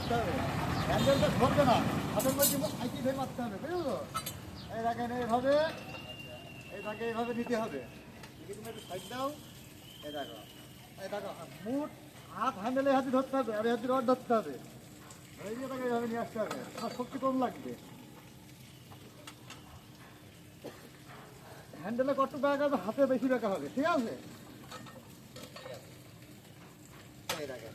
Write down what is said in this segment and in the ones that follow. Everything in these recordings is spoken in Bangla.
ধরতে হবে। হ্যান্ডেলটা ধরবে না। হাতের মধ্যে আইটি ধরে মারতে হবে বুঝলো এই দেখেন এইভাবে এই তাকে এইভাবে নিতে হবে। মুঠ হাত ধরতে হবে, আর হাতে রড ধরতে হবে। তাকে নিয়ে আসতে হবে। কম লাগবে। হ্যান্ডেলে কত ব্যাগ হাতে বেশি ব্যাগা হবে, ঠিক আছে এই দেখেন।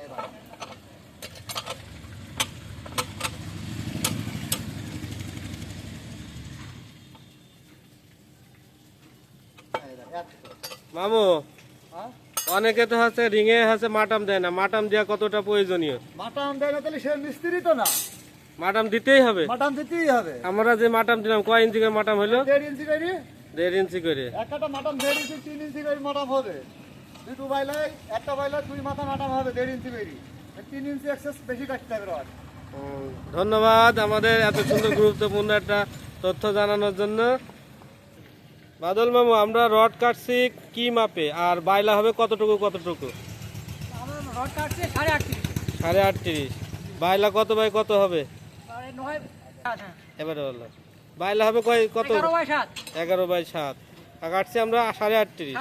এই দেখেন, এত। মামু হ্যাঁ? অনেকে তো হচ্ছে রিঙে হচ্ছে মাটাম দেয় না। মাটাম দেওয়া কতটা প্রয়োজনীয়? মাটাম দেয় না তাহলে সে মিস্ত্রি তো না। মাটাম দিতেই হবে? মাটাম দিতেই হবে। আমরা যে মাটাম দিলাম কয় ইঞ্চি করে মাটাম হলো? দেড় ইঞ্চি করে? দেড় ইঞ্চি করে। একটা মাটাম দেড় ইঞ্চি তিন ইঞ্চি করে মাটাম হবে। দুটো বাইলাই একটা বাইলাই দুই মাথা মাটাম হবে দেড় ইঞ্চি বেরি তিন ইঞ্চি এক্সেস বেশি কাটতে হবে রড। ধন্যবাদ আমাদের এত সুন্দর গুরুত্বপূর্ণ একটা তথ্য জানানোর জন্য। বাদল মামু আমরা রড কাটছি কি মাপে? আর বাইলা হবে কতটুকু কতটুকু? সাড়ে আটত্রিশ। বাইলা কত বাই কত হবে। এবারে বলল বাইলা হবে কয় কত? এগারো বাই সাত। কাটছি আমরা সাড়ে আটত্রিশ।